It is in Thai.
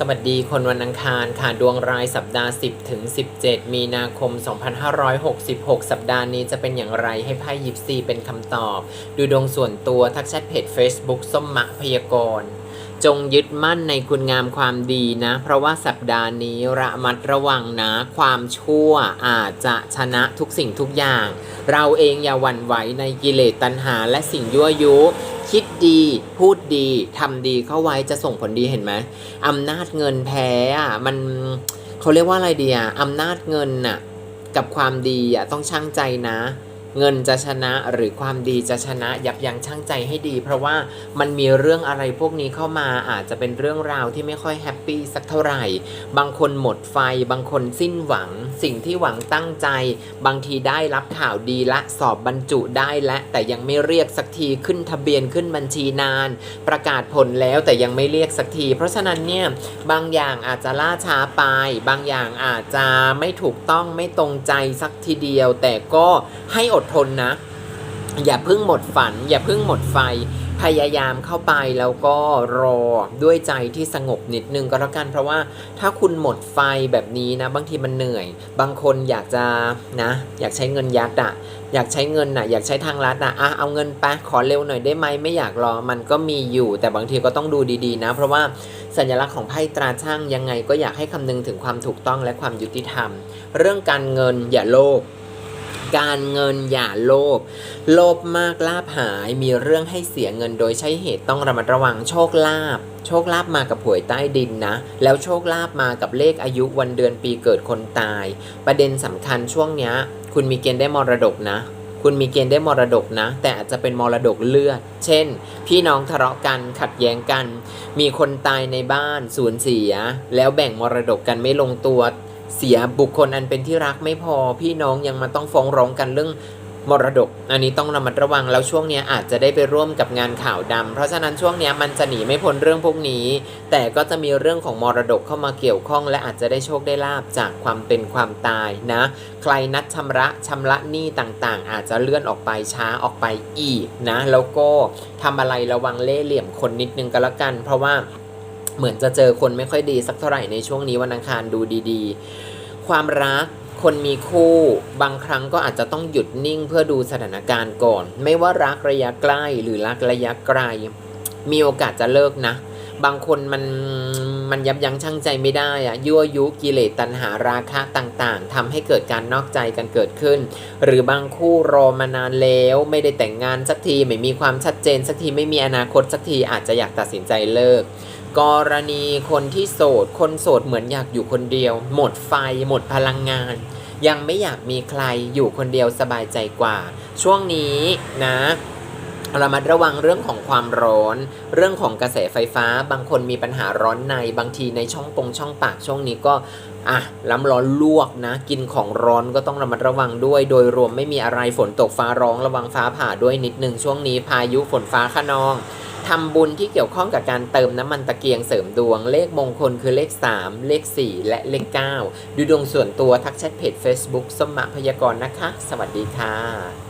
สวัสดีคนวันอังคารค่ะดวงรายสัปดาห์ 10 ถึง 17 มีนาคม 2566 สัปดาห์นี้จะเป็นอย่างไรให้ไพ่ยิปซีเป็นคำตอบ ดูดวงส่วนตัวทักแชทเพจ Facebook ส้มมะพยากรณ์จงยึดมั่นในคุณงามความดีนะ เพราะว่าสัปดาห์นี้ระมัดระวังนะ ความชั่วอาจจะชนะทุกสิ่งทุกอย่าง เราเองอย่าหวั่นไหวในกิเลสตัณหาและสิ่งยั่วยุ คิดดี พูดดีทำดีเข้าไว้จะส่งผลดีเห็นไหมอำนาจเงินแพ้อะมันเขาเรียกว่าอะไรดีอะอำนาจเงินน่ะกับความดีอะต้องช่างใจนะ เงินจะชนะหรือความดีจะชนะยับยั้งชั่งใจให้ดี เพราะว่ามันมีเรื่องอะไรพวกนี้เข้ามาอาจจะเป็นเรื่องราวที่ไม่ค่อยแฮปปี้สักเท่าไหร่ บางคนหมดไฟ บางคนสิ้นหวัง สิ่งที่หวังตั้งใจ บางทีได้รับข่าวดีละสอบบรรจุได้และแต่ยังไม่เรียกสักทีขึ้นทะเบียนขึ้นบัญชีนาน ประกาศผลแล้วแต่ยังไม่เรียกสักที เพราะฉะนั้นเนี่ยบางอย่างอาจจะล่าช้าไป บางอย่างอาจจะไม่ถูกต้องไม่ตรงใจสักทีเดียว แต่ก็ให้อดทนนะ อย่าเพิ่งหมดฝัน อย่าเพิ่งหมดไฟ พยายามเข้าไปแล้วก็รอด้วยใจที่สงบนิดนึงก็แล้วกันเพราะว่าถ้าคุณหมดไฟแบบนี้นะ บางทีมันเหนื่อย บางคนอยากจะนะ อยากใช้เงินยัดอะอยากใช้เงินนะอยากใช้ทางลัดอะอะเอาเงินไปขอเร็วหน่อยได้ไหมไม่อยากรอมันก็มีอยู่ แต่บางทีก็ต้องดูดีๆนะ เพราะว่าสัญลักษณ์ของไพ่ตราช่างยังไงก็อยากให้คำนึงถึงความถูกต้องและความยุติธรรม เรื่องการเงินอย่าโลภ การเงินอย่าโลภ โลภมากลาภหาย มีเรื่องให้เสียเงินโดยใช้เหตุต้องระมัดระวังโชคลาภ โชคลาภมากับหวยใต้ดินนะ แล้วโชคลาภมากับเลขอายุวันเดือนปีเกิดคนตาย ประเด็นสำคัญช่วงเนี้ย คุณมีเกณฑ์ได้มรดกนะ คุณมีเกณฑ์ได้มรดกนะ แต่อาจจะเป็นมรดกเลือด เช่น พี่น้องทะเลาะกัน ขัดแย้งกัน มีคนตายในบ้าน สูญเสีย แล้วแบ่งมรดกกันไม่ลงตัว เสียบุคคลอันเป็นที่รักไม่พอ พี่น้องยังมาต้องฟ้องร้องกันเรื่องมรดก อันนี้ต้องระมัดระวังแล้วช่วงนี้อาจจะได้ไปร่วมกับงานข่าวดำเพราะฉะนั้นช่วงนี้มันจะหนีไม่พ้นเรื่องพวกนี้ แต่ก็จะมีเรื่องของมรดกเข้ามาเกี่ยวข้อง และอาจจะได้โชคได้ลาบจากความเป็นความตายนะ ใครนัดชำระชำระหนี้ต่างๆ อาจจะเลื่อนออกไปช้าออกไปอีกนะ แล้วก็ทำอะไรระวังเล่เหลี่ยมคนนิดนึงก็แล้วกัน เพราะว่า เหมือนจะเจอคนไม่ค่อยดีสักเท่าไหร่ในช่วงนี้วันอังคารดูดีๆ ความรักคนมีคู่ บางครั้งก็อาจจะต้องหยุดนิ่งเพื่อดูสถานการณ์ก่อน ไม่ว่ารักระยะใกล้หรือรักระยะไกล มีโอกาสจะเลิกนะ บางคนมันมันยับยั้งชั่งใจไม่ได้อะยั่วยุกิเลสตัณหาราคะต่างๆทำให้เกิดการนอกใจกันเกิดขึ้น หรือบางคู่รอมานานแล้วไม่ได้แต่งงานสักทีไม่มีความชัดเจน สักทีไม่มีอนาคตสักทีอาจจะอยากตัดสินใจเลิก กรณีคนที่โสด คนโสดเหมือนอยากอยู่คนเดียว หมดไฟ หมดพลังงาน ยังไม่อยากมีใครอยู่คนเดียวสบายใจกว่า ช่วงนี้นะเรามาระวังเรื่องของความร้อน เรื่องของกระแสไฟฟ้า บางคนมีปัญหาร้อนใน บางทีในช่องปงช่องปากช่วงนี้ก็อะล้ำร้อนลวกนะ กินของร้อนก็ต้องระมัดระวังด้วย โดยรวมไม่มีอะไรฝนตกฟ้าร้องระวังฟ้าผ่าด้วยนิดนึงช่วงนี้พายุฝนฟ้าขนอง ทำบุญที่เกี่ยวข้องกับการเติมน้ำมันตะเกียงเสริมดวง เลขมงคลคือเลข 3 เลข 4 และเลข 9 ดูดวงส่วนตัวทักแชทเพจ Facebook สมมะพยากรณ์นะคะ สวัสดีค่ะ